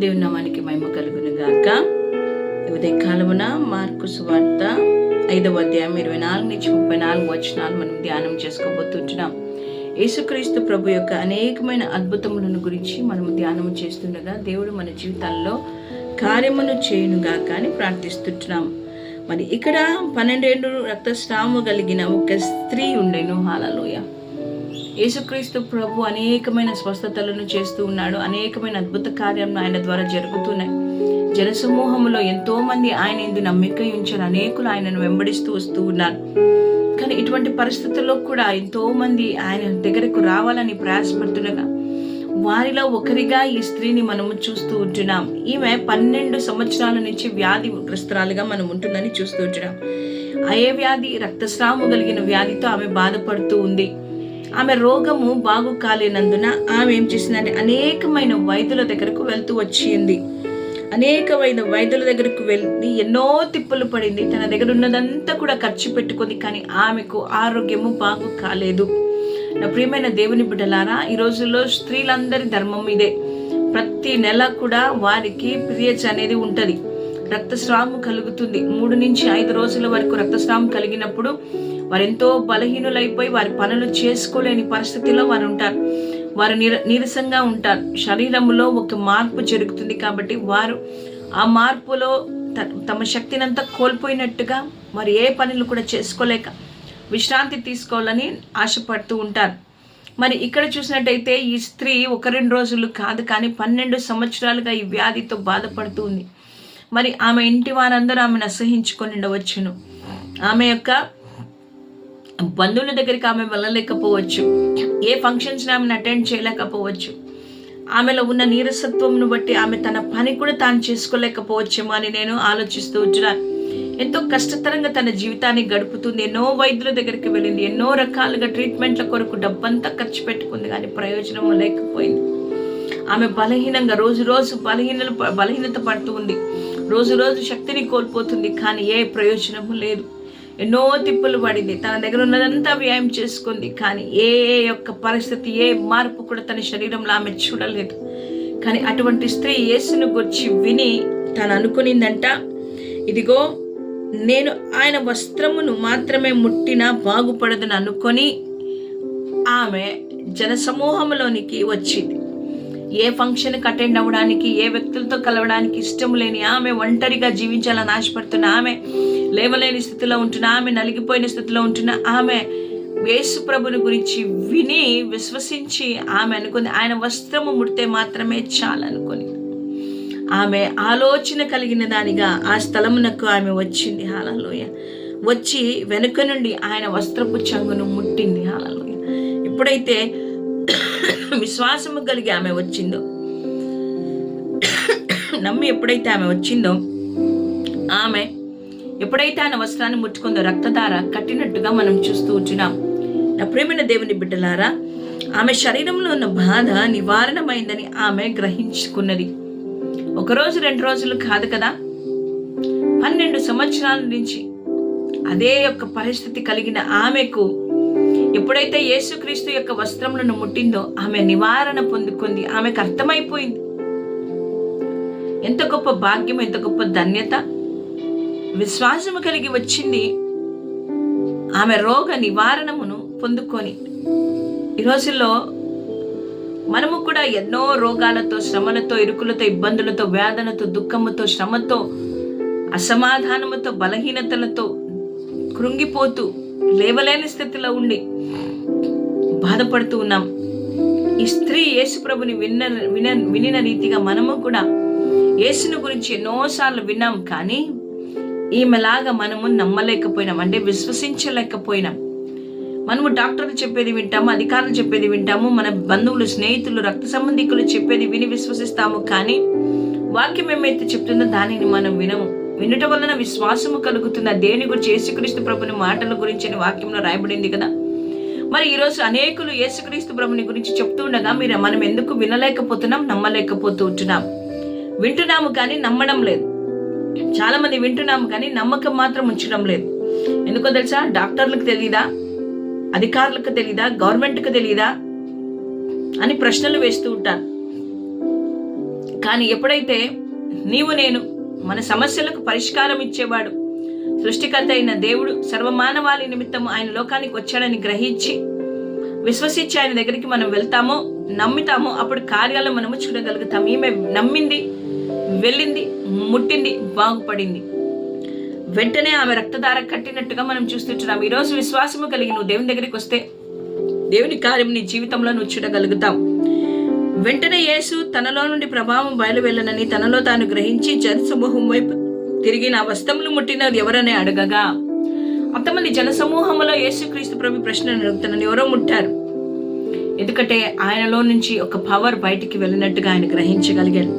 దేవునామానికి మహిమ కలుగును గాక ఉదయ కాలమున మార్కు సువార్త ఐదవ అధ్యాయం ఇరవై నాలుగు నుంచి ముప్పై నాలుగు వచనాలు మనం ధ్యానం చేసుకోబోతుంటున్నాం. యేసుక్రీస్తు ప్రభు యొక్క అనేకమైన అద్భుతములను గురించి మనం ధ్యానం చేస్తుండగా దేవుడు మన జీవితాల్లో కార్యమును చేయునుగా కానీ ప్రార్థిస్తుంటున్నాం. మరి ఇక్కడ పన్నెండేళ్ళు రక్తస్రాము కలిగిన ఒక స్త్రీ ఉండేను. హాలలోయ యేసుక్రీస్తు ప్రభు అనేకమైన స్వస్థతలను చేస్తూ ఉన్నాడు. అనేకమైన అద్భుత కార్యం ఆయన ద్వారా జరుగుతున్నాయి. జనసమూహంలో ఎంతో మంది ఆయన ఇందు నమ్మిక ఉంచారు. అనేకులు ఆయనను వెంబడిస్తూ వస్తూ ఉన్నారు. కానీ ఇటువంటి పరిస్థితుల్లో కూడా ఎంతో మంది ఆయన దగ్గరకు రావాలని ప్రయాసపడుతుండగా వారిలో ఒకరిగా ఈ స్త్రీని మనము చూస్తూ ఉంటున్నాం. ఈమె పన్నెండు సంవత్సరాల నుంచి వ్యాధి గ్రస్తురాలుగా మనం ఉంటుందని చూస్తూ ఉంటున్నాం. అయే వ్యాధి రక్తస్రావము కలిగిన వ్యాధితో ఆమె బాధపడుతూ ఉంది. ఆమె రోగము బాగు కాలేనందున ఆమె ఏం చేసిందంటే అనేకమైన వైద్యుల దగ్గరకు వెళ్తూ వచ్చింది. అనేకమైన వైద్యుల దగ్గరకు వెళ్ళి ఎన్నో తిప్పులు పడింది. తన దగ్గర ఉన్నదంతా కూడా ఖర్చు పెట్టుకుంది. కానీ ఆమెకు ఆరోగ్యము బాగు కాలేదు నా ప్రియమైన దేవుని బిడ్డలారా ఈ రోజుల్లో స్త్రీలందరి ధర్మం ఇదే. ప్రతి నెల కూడా వారికి పీరియడ్స్ అనేది ఉంటుంది. రక్తస్రావం కలుగుతుంది. మూడు నుంచి ఐదు రోజుల వరకు రక్తస్రావం కలిగినప్పుడు వారు ఎంతో బలహీనులైపోయి వారి పనులు చేసుకోలేని పరిస్థితిలో వారు ఉంటారు వారు నీర నీరసంగా ఉంటారు. శరీరంలో ఒక మార్పు జరుగుతుంది కాబట్టి వారు ఆ మార్పులో తమ శక్తినంతా కోల్పోయినట్టుగా మరి ఏ పనులు కూడా చేసుకోలేక విశ్రాంతి తీసుకోవాలని ఆశపడుతూ ఉంటారు. మరి ఇక్కడ చూసినట్టయితే ఈ స్త్రీ ఒక రెండు రోజులు కాదు కానీ పన్నెండు సంవత్సరాలుగా ఈ వ్యాధితో బాధపడుతూ ఉంది. మరి ఆమె ఇంటి వారందరూ ఆమెను అసహించుకొని ఉండవచ్చును. ఆమె యొక్క బంధువుల దగ్గరికి ఆమె వెళ్ళలేకపోవచ్చు. ఏ ఫంక్షన్స్ ఆమెను అటెండ్ చేయలేకపోవచ్చు. ఆమెలో ఉన్న నీరసత్వంను బట్టి ఆమె తన పని కూడా తాను చేసుకోలేకపోవచ్చేమో అని నేను ఆలోచిస్తూ ఉంటున్నాను ఎంతో కష్టతరంగా తన జీవితాన్ని గడుపుతుంది. ఎన్నో వైద్యుల దగ్గరికి వెళ్ళింది. ఎన్నో రకాలుగా ట్రీట్మెంట్ల కొరకు డబ్బంతా ఖర్చు పెట్టుకుంది కానీ ప్రయోజనం లేకపోయింది. ఆమె బలహీనంగా రోజు రోజు బలహీన బలహీనత పడుతూ ఉంది. రోజు రోజు శక్తిని కోల్పోతుంది కానీ ఏ ప్రయోజనము లేదు. ఎన్నో తిప్పులు పడింది. తన దగ్గర ఉన్నదంతా వ్యాయామం చేసుకుంది కానీ ఏ యొక్క పరిస్థితి ఏ మార్పు కూడా తన శరీరంలో ఆమె చూడలేదు. కానీ అటువంటి స్త్రీ యేసును గురించి విని తను అనుకునిందంట ఇదిగో నేను ఆయన వస్త్రమును మాత్రమే ముట్టినా బాగుపడదని అనుకొని ఆమె జనసమూహంలోనికి వచ్చింది. ఏ ఫంక్షన్కి అటెండ్ అవ్వడానికి ఏ వ్యక్తులతో కలవడానికి ఇష్టం లేని ఆమె ఒంటరిగా జీవించాలని ఆశపడుతున్న ఆమె లేవలేని స్థితిలో ఉంటున్న ఆమె నలిగిపోయిన స్థితిలో ఉంటున్న ఆమె వేసు ప్రభుని గురించి విని విశ్వసించి ఆమె అనుకుంది. ఆయన వస్త్రము ముడితే మాత్రమే చాలనుకొని ఆమె ఆలోచన కలిగిన దానిగా ఆ స్థలమునకు ఆమె వచ్చింది. హాలలోయ వచ్చి వెనుక నుండి ఆయన వస్త్రపు చంగును ముట్టింది. హాలలోయ ఎప్పుడైతే విశ్వాసము కలిగి ఆమె వచ్చిందో? నమ్మి ఎప్పుడైతే ఆమె వచ్చిందో ఆమె ఎప్పుడైతే ఆయన వస్త్రాన్ని ముట్టుకుందో రక్తధార కట్టినట్టుగా మనం చూస్తూ వచ్చినాం నా ప్రేమైన దేవుని బిడ్డలారా ఆమె శరీరంలో ఉన్న బాధ నివారణమైందని ఆమె గ్రహించుకున్నది. ఒకరోజు రెండు రోజులు కాదు కదా? పన్నెండు సంవత్సరాల నుంచి అదే యొక్క పరిస్థితి కలిగిన ఆమెకు ఎప్పుడైతే యేసుక్రీస్తు యొక్క వస్త్రములను ముట్టిందో ఆమె నివారణ పొందుకుంది ఆమెకు అర్థమైపోయింది. ఎంత గొప్ప భాగ్యం ఎంత గొప్ప ధన్యత. విశ్వాసము కలిగి వచ్చింది ఆమె రోగ నివారణమును పొందుకొని. ఈ రోజుల్లో మనము కూడా ఎన్నో రోగాలతో శ్రమలతో ఇరుకులతో ఇబ్బందులతో వేదనతో దుఃఖముతో శ్రమతో అసమాధానముతో బలహీనతలతో కృంగిపోతూ లేవలేని స్థితిలో ఉండి బాధపడుతూ ఉన్నాం. ఈ స్త్రీ యేసు ప్రభుని విన్న విన వినిన రీతిగా మనము కూడా యేసును గురించి ఎన్నోసార్లు విన్నాం కానీ ఈమెలాగా మనము నమ్మలేకపోయినాం. అంటే విశ్వసించలేకపోయినాం. మనము డాక్టర్లు చెప్పేది వింటాము అధికారులు చెప్పేది వింటాము మన బంధువులు స్నేహితులు రక్త సంబంధికులు చెప్పేది విని విశ్వసిస్తాము కానీ వాక్యం ఏమైతే చెప్తుందో దానిని మనం వినము. వినుట వలన విశ్వాసము కలుగుతున్న దేని గురించి? యేసుక్రీస్తు ప్రభుని మాటల గురించి అని వాక్యంలో రాయబడింది కదా. మరి ఈరోజు అనేకులు యేసుక్రీస్తు ప్రభుని గురించి చెప్తూ ఉండగా మీరు మనం ఎందుకు వినలేకపోతున్నాం నమ్మలేకపోతూ ఉంటున్నాం? వింటున్నాము కానీ నమ్మడం లేదు. చాలా మంది వింటున్నాము కానీ నమ్మకం మాత్రం ఉంచడం లేదు. ఎందుకో తెలుసా? డాక్టర్లకు తెలీదా? అధికారులకు తెలీదా? గవర్నమెంట్కి తెలీదా? అని ప్రశ్నలు వేస్తూ ఉంటారు. కానీ ఎప్పుడైతే నీవు నేను మన సమస్యలకు పరిష్కారం ఇచ్చేవాడు సృష్టికర్త అయిన దేవుడు సర్వమానవాళి నిమిత్తం ఆయన లోకానికి వచ్చాడని గ్రహించి విశ్వసించి ఆయన దగ్గరికి మనం వెళ్తామో నమ్మితామో అప్పుడు కార్యాలు మనము చూడగలుగుతాం ఈమె నమ్మింది వెళ్ళింది ముట్టింది బాగుపడింది. వెంటనే ఆమె రక్తధార కట్టినట్టుగా మనం చూస్తుంటున్నాం. ఈరోజు విశ్వాసము కలిగి నువ్వు దేవుని దగ్గరికి వస్తే దేవుని కార్యం నీ జీవితంలో నువ్వు చూడగలుగుతాం వెంటనే యేసు తనలో నుండి ప్రభావం బయలువెళ్ళనని తనలో తాను గ్రహించి జనసమూహం వైపు తిరిగి నా వస్త్రములు ముట్టినది ఎవరని అడగగా అంతమంది జనసమూహంలో యేసుక్రీస్తు ప్రభు ప్రశ్న అడుగుతున్నాను ఎవరో ముట్టారు. ఎందుకంటే ఆయనలో నుంచి ఒక పవర్ బయటికి వెళ్ళినట్టుగా ఆయన గ్రహించగలిగాను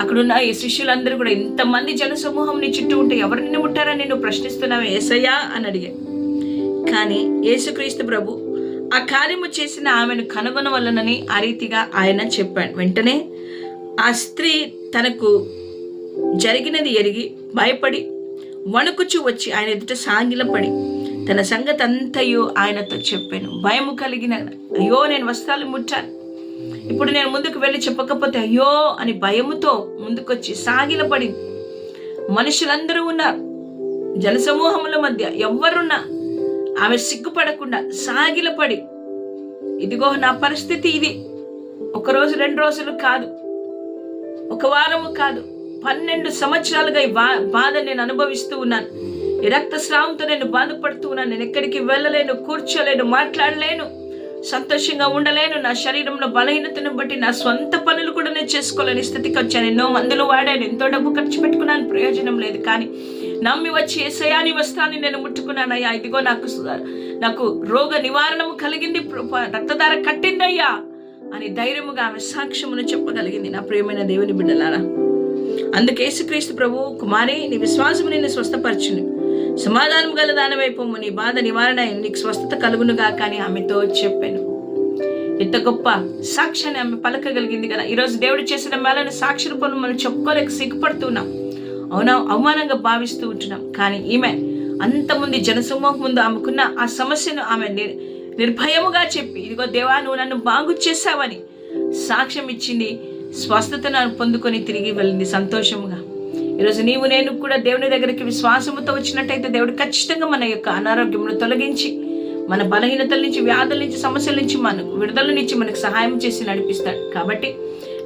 అక్కడున్న ఈ శిష్యులందరూ కూడా ఇంతమంది జనసమూహం నీ చుట్టూ ఉంటే ఎవరిని ముట్టారని నేను ప్రశ్నిస్తున్నావు ఏసయ్యా? అని అడిగా కానీ యేసుక్రీస్తు ప్రభు ఆ కార్యము చేసిన ఆమెను కనుగొనవలనని ఆ రీతిగా ఆయన చెప్పాడు. వెంటనే ఆ స్త్రీ తనకు జరిగినది ఎరిగి భయపడి వణుకుచు వచ్చి ఆయన ఎదుట సాంగిలపడి తన సంగతి అంతయు ఆయనతో చెప్పాను. భయము కలిగిన అయ్యో నేను వస్త్రాలు ముట్టాను. ఇప్పుడు నేను ముందుకు వెళ్ళి చెప్పకపోతే అయ్యో అని భయముతో ముందుకొచ్చి సాగిలపడింది మనుషులందరూ ఉన్నారు. జనసమూహముల మధ్య ఎవ్వరున్నా ఆమె సిగ్గుపడకుండా సాగిలపడి ఇదిగో నా పరిస్థితి ఇది. ఒక రోజు రెండు రోజులు కాదు. ఒక వారము కాదు. పన్నెండు సంవత్సరాలుగా ఈ బా బాధ నేను అనుభవిస్తూ ఉన్నాను. ఈ రక్తస్రావంతో నేను బాధపడుతూ ఉన్నాను. నేను ఎక్కడికి వెళ్ళలేను కూర్చోలేను మాట్లాడలేను సంతోషంగా ఉండలేను. నా శరీరంలో బలహీనతను బట్టి నా స్వంత పనులు కూడా నేను చేసుకోలేని. స్థితికి వచ్చాను. ఎన్నో మందులు వాడాను. ఎంతో డబ్బు ఖర్చు పెట్టుకున్నాను. ప్రయోజనం లేదు. కానీ నమ్మి వచ్చి ఏసయాని వస్త్రాన్ని నేను ముట్టుకున్నానయ్యా ఇదిగో నాకు నాకు రోగ నివారణము కలిగింది. రక్తధార కట్టిందయ్యా అని ధైర్యముగా ఆమె సాక్ష్యమును చెప్పగలిగింది. నా ప్రియమైన దేవుని బిడ్డలారా అందుకే యేసుక్రీస్తు ప్రభు కుమారి నీ విశ్వాసము నిన్ను స్వస్థపరచును. సమాధానం గల దానవైపోము నీ బాధ నివారణ నీకు స్వస్థత కలుగునుగా కానీ ఆమెతో చెప్పాను. ఎంత గొప్ప సాక్ష్యాన్ని ఆమె పలకగలిగింది కదా. ఈరోజు దేవుడు చేసిన మేళను సాక్షి రూపంలో మనం చెప్పుకోలేక సిగ్గుపడుతున్నాం అవునా అవమానంగా భావిస్తూ ఉంటున్నాం. కానీ ఈమె అంతమంది జనసమూహం ముందు ఆమెకున్న ఆ సమస్యను ఆమె నిర్ నిర్భయముగా చెప్పి ఇదిగో దేవా నువ్వు నన్ను బాగు చేశావని సాక్ష్యం ఇచ్చింది స్వస్థతను పొందుకొని తిరిగి వెళ్ళింది సంతోషముగా. ఈరోజు నీవు నేను కూడా దేవుని దగ్గరికి విశ్వాసముతో వచ్చినట్టయితే దేవుడు ఖచ్చితంగా మన యొక్క అనారోగ్యమును తొలగించి మన బలహీనతల నుంచి వ్యాధుల నుంచి సమస్యల నుంచి మనకు విడుదలనిచ్చి మనకు సహాయం చేసి నడిపిస్తాడు. కాబట్టి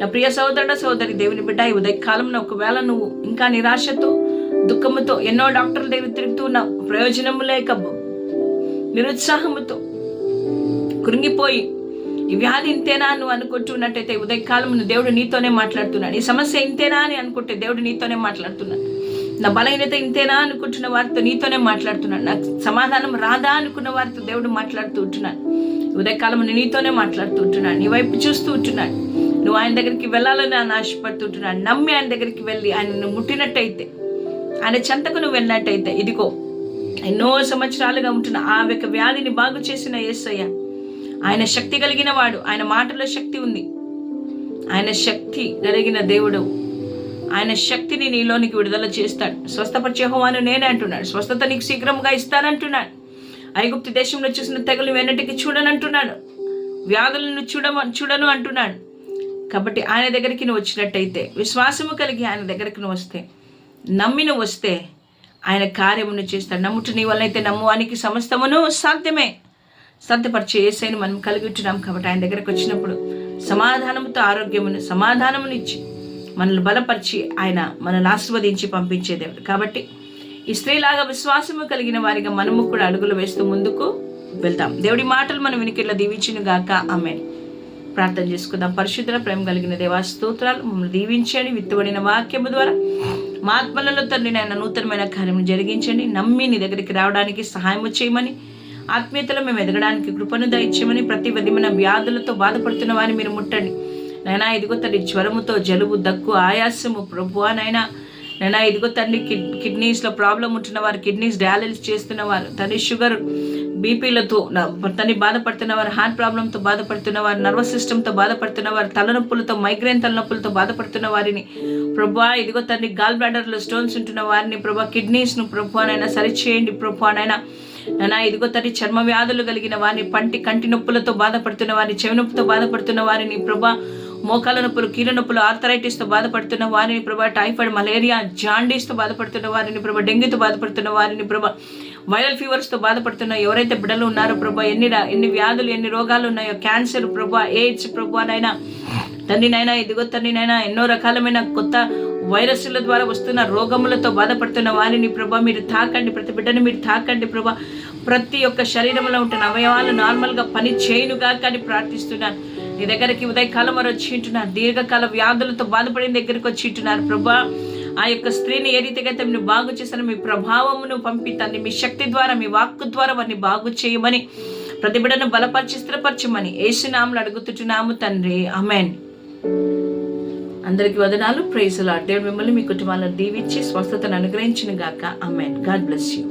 నా ప్రియ సహోదరుడ సోదరి దేవుని బిడ్డ ఈ ఉదయకాలంలో ఒకవేళ నువ్వు ఇంకా నిరాశతో దుఃఖముతో ఎన్నో డాక్టర్ల దగ్గర తిరుగుతూ ఉన్నావు ప్రయోజనము లేక నిరుత్సాహముతో కృంగిపోయి ఈ వ్యాధి ఇంతేనా నువ్వు అనుకుంటున్నట్టయితే ఉదయకాలం దేవుడు నీతోనే మాట్లాడుతున్నాడు. ఈ సమస్య ఇంతేనా అని అనుకుంటే దేవుడు నీతోనే మాట్లాడుతున్నాడు. నా బలహీనత ఇంతేనా అనుకుంటున్న వారితో నీతోనే మాట్లాడుతున్నాడు. నాకు సమాధానం రాదా అనుకున్న వారితో దేవుడు మాట్లాడుతూ ఉంటున్నాడు. ఉదయకాలం నీతోనే మాట్లాడుతూ ఉంటున్నాడు. నీ వైపు చూస్తూ ఉంటున్నాడు. నువ్వు ఆయన దగ్గరికి వెళ్ళాలని ఆయన ఆశపడుతుంటున్నాడు నమ్మి ఆయన దగ్గరికి వెళ్ళి ఆయన ముట్టినట్టయితే ఆయన చెంతకు నువ్వు వెళ్ళినట్టయితే ఇదిగో ఎన్నో సంవత్సరాలుగా ఉంటున్న ఆ యొక్క వ్యాధిని బాగు చేసిన యేసయ్య ఆయన శక్తి కలిగిన వాడు. ఆయన మాటలో శక్తి ఉంది. ఆయన శక్తి కలిగిన దేవుడు. ఆయన శక్తిని నీలోనికి విడుదల చేస్తాడు. స్వస్థపరిచే హోవాను నేనే అంటున్నాడు. స్వస్థత నీకు శీఘ్రంగా ఇస్తానంటున్నాడు. ఐగుప్తి దేశంలో చూసిన తెగలు వెన్నటికి చూడనంటున్నాడు. వ్యాధులను చూడమ చూడను అంటున్నాడు. కాబట్టి ఆయన దగ్గరికి నువ్వు వచ్చినట్టయితే విశ్వాసము కలిగి ఆయన దగ్గరికి నువ్వు వస్తే నమ్మి నువ్వు వస్తే ఆయన కార్యమును చేస్తాడు. నమ్ముట నీ వల్ల అయితే నమ్మువానికి సమస్తమును సాధ్యమే. సంతపరిచే ఏసైని మనం కలిగి ఉంటున్నాం కాబట్టి ఆయన దగ్గరకు వచ్చినప్పుడు సమాధానముతో ఆరోగ్యమును సమాధానమును ఇచ్చి మనల్ని బలపరిచి ఆయన మనల్ని ఆస్వాదించి పంపించే దేవుడు. కాబట్టి ఈ స్త్రీలాగా విశ్వాసము కలిగిన వారిగా మనము కూడా అడుగులు వేస్తూ ముందుకు వెళ్తాం. దేవుడి మాటలు మనం వినికిట్లా దీవించిన గాక. ఆమె ప్రార్థన చేసుకుందాం. పరిశుద్ధ ప్రేమ కలిగిన దేవా స్తోత్రాలు మమ్మల్ని దీవించండి. విత్తబడిన వాక్యము ద్వారా మా ఆత్మలలో తండ్రి నాయన నూతనమైన కార్యము జరిగించండి. నమ్మి నీ దగ్గరికి రావడానికి సహాయం చేయమని ఆత్మీయతలో మేము ఎదగడానికి కృపను దయచేయమని ప్రతి విధమైన వ్యాధులతో బాధపడుతున్న వారిని మీరు ముట్టండి. నైనా ఇదిగో తండ్రి జ్వరముతో జలుబు దగ్గు ఆయాసము ప్రభువా నైనా. నైనా ఇదిగో తండ్రి కిడ్ కిడ్నీస్లో ప్రాబ్లం ఉంటున్న వారు కిడ్నీస్ డయాలిసిస్ చేస్తున్న వారు తండ్రి షుగర్ బీపీలతో తండ్రి బాధపడుతున్న వారు హార్ట్ ప్రాబ్లంతో బాధపడుతున్న వారు నర్వస్ సిస్టమ్తో బాధపడుతున్న వారు తలనొప్పులతో మైగ్రేన్ తలనొప్పులతో బాధపడుతున్న వారిని. ప్రభా ఇదిగో తండ్రి గాల్ బ్లాడర్లో స్టోన్స్ ఉంటున్న వారిని ప్రభా కిడ్నీస్ను ప్రభానైనా సరిచేయండి ప్రభానైనా నా ఇదిగో తండ్రి చర్మ వ్యాధులు కలిగిన వారిని పంటి కంటి నొప్పులతో బాధపడుతున్న వారిని చెవి నొప్పితో బాధపడుతున్న వారిని ప్రభా మోకాల నొప్పులు కీళ్ళ నొప్పులు ఆర్థరైటిస్తో బాధపడుతున్న వారిని ప్రభా టైఫాయిడ్ మలేరియా జాండీస్తో బాధపడుతున్న వారిని ప్రభా డెంగ్యూతో బాధపడుతున్న వారిని ప్రభా వైరల్ ఫీవర్స్తో బాధపడుతున్న ఎవరైతే బిడ్డలు ఉన్నారో ప్రభా ఎన్ని ఎన్ని వ్యాధులు ఎన్ని రోగాలు ఉన్నాయో క్యాన్సర్ ప్రభా ఎయిడ్స్ ప్రభా నైనా తండ్రినైనా ఇదిగో తండ్రినైనా ఎన్నో రకాలమైన కొత్త వైరస్ల ద్వారా వస్తున్న రోగములతో బాధపడుతున్న వారిని ప్రభా మీరు తాకండి. ప్రతి బిడ్డను మీరు తాకండి ప్రభా. ప్రతి ఒక్క శరీరంలో ఉంటున్న అవయవాలు నార్మల్గా పని చేయనుగా కానీ ప్రార్థిస్తున్నాను. నీ దగ్గరికి ఉదయకాలం వారు వచ్చి ఉంటున్నారు దీర్ఘకాల వ్యాధులతో బాధపడిన దగ్గరికి వచ్చి ఉంటున్నారు ప్రభా. ఆ యొక్క స్త్రీని ఏ రీతిగా అయితే మీరు బాగు చేశారో మీ ప్రభావమును పంపి తన్ని మీ శక్తి ద్వారా మీ వాక్కు ద్వారా వారిని బాగు చేయమని ప్రతి బలపరిచి స్థిరపరచమని ఏసునాములు అడుగుతుంటున్నాము తండ్రి. అమెన్ అందరికి వదనాలు. ప్రైజులు దేవుడు మిమ్మల్ని మీ కుటుంబాలను దీవించి స్వస్థతను అనుగ్రహించిన గాక. Amen god bless you.